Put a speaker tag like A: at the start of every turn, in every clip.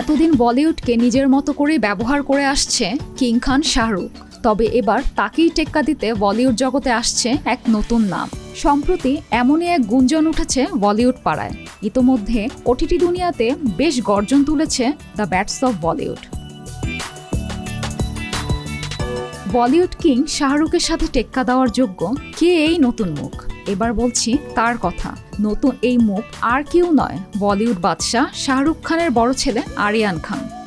A: এতদিন বলিউডকে নিজের মতো করে ব্যবহার করে আসছে কিং খান, শাহরুখ। তবে এবার তাকেই টেক্কা দিতে বলিউড জগতে আসছে এক নতুন নাম। সম্প্রতি এমনই এক গুঞ্জন উঠেছে বলিউড পাড়ায়। ইতোমধ্যে ওটিটি দুনিয়াতে বেশ গর্জন তুলেছে the bats of Bollywood. Bollywood king শাহরুখের সাথে টেক্কা দেওয়ার যোগ্য কে এই নতুন মুখ? এবার বলছি তার কথা। নতুন এই মুখ আর কেউ নয়। বলিউড বাদশাহ শাহরুখ খানের বড় ছেলে Aryan Khan.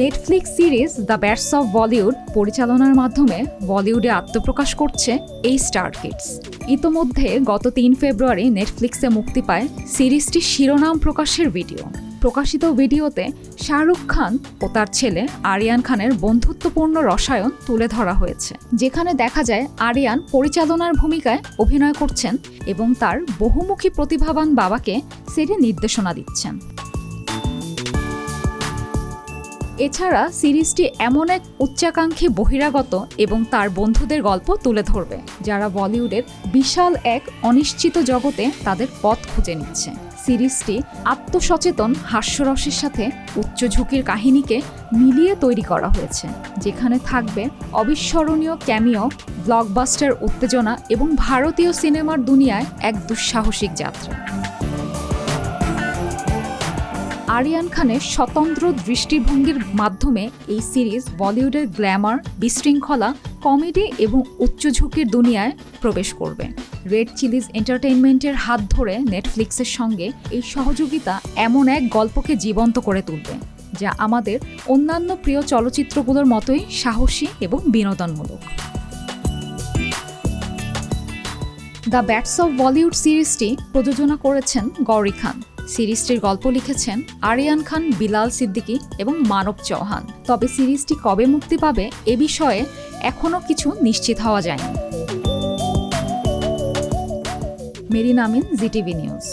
A: Netflix series the bats of Bollywood পরিচালনার মাধ্যমে বলিউডে আত্মপ্রকাশ করছে এই স্টার কিডস। ইতোমধ্যে গত তিন ফেব্রুয়ারি নেটফ্লিক্সে মুক্তি পায় সিরিজটির শিরোনাম প্রকাশের ভিডিও। প্রকাশিত ভিডিওতে শাহরুখ খান ও তার ছেলে আরিয়ান খানের বন্ধুত্বপূর্ণ রসায়ন তুলে ধরা হয়েছে। যেখানে দেখা যায় আরিয়ান পরিচালনার ভূমিকায় অভিনয় করছেন এবং তার বহুমুখী প্রতিভাবান বাবাকে সেটি নির্দেশনা দিচ্ছেন। এছাড়া সিরিজটি এমন এক উচ্চাকাঙ্ক্ষী বহিরাগত এবং তার বন্ধুদের গল্প তুলে ধরবে, যারা বলিউডের বিশাল এক অনিশ্চিত জগতে তাদের পথ খুঁজে নিচ্ছে। সিরিজটি আত্মসচেতন হাস্যরসের সাথে উচ্চ ঝুঁকির কাহিনীকে মিলিয়ে তৈরি করা হয়েছে, যেখানে থাকবে অবিস্মরণীয় ক্যামিও, ব্লকবাস্টার উত্তেজনা এবং ভারতীয় সিনেমার দুনিয়ায় এক দুঃসাহসিক যাত্রা। আরিয়ান খানের স্বতন্ত্র দৃষ্টিভঙ্গির মাধ্যমে এই সিরিজ বলিউডের গ্ল্যামার, বিশৃঙ্খলা, কমেডি এবং উচ্চ ঝুঁকির দুনিয়ায় প্রবেশ করবে। রেড চিলিজ এন্টারটেইনমেন্টের হাত ধরে নেটফ্লিক্সের সঙ্গে এই সহযোগিতা এমন এক গল্পকে জীবন্ত করে তুলবে, যা আমাদের অন্যান্য প্রিয় চলচ্চিত্রগুলোর মতোই সাহসী এবং বিনোদনমূলক। দ্য ব্যাটস অফ বলিউড সিরিজটি প্রযোজনা করেছেন গৌরী খান। সিরিজটির গল্প লিখেছেন আরিয়ান খান, বিলাল সিদ্দিকী এবং মানব চৌহান। তবে সিরিজটি কবে মুক্তি পাবে এ বিষয়ে এখনও কিছু নিশ্চিত হওয়া যায়নি। Marin Amin, GTV news.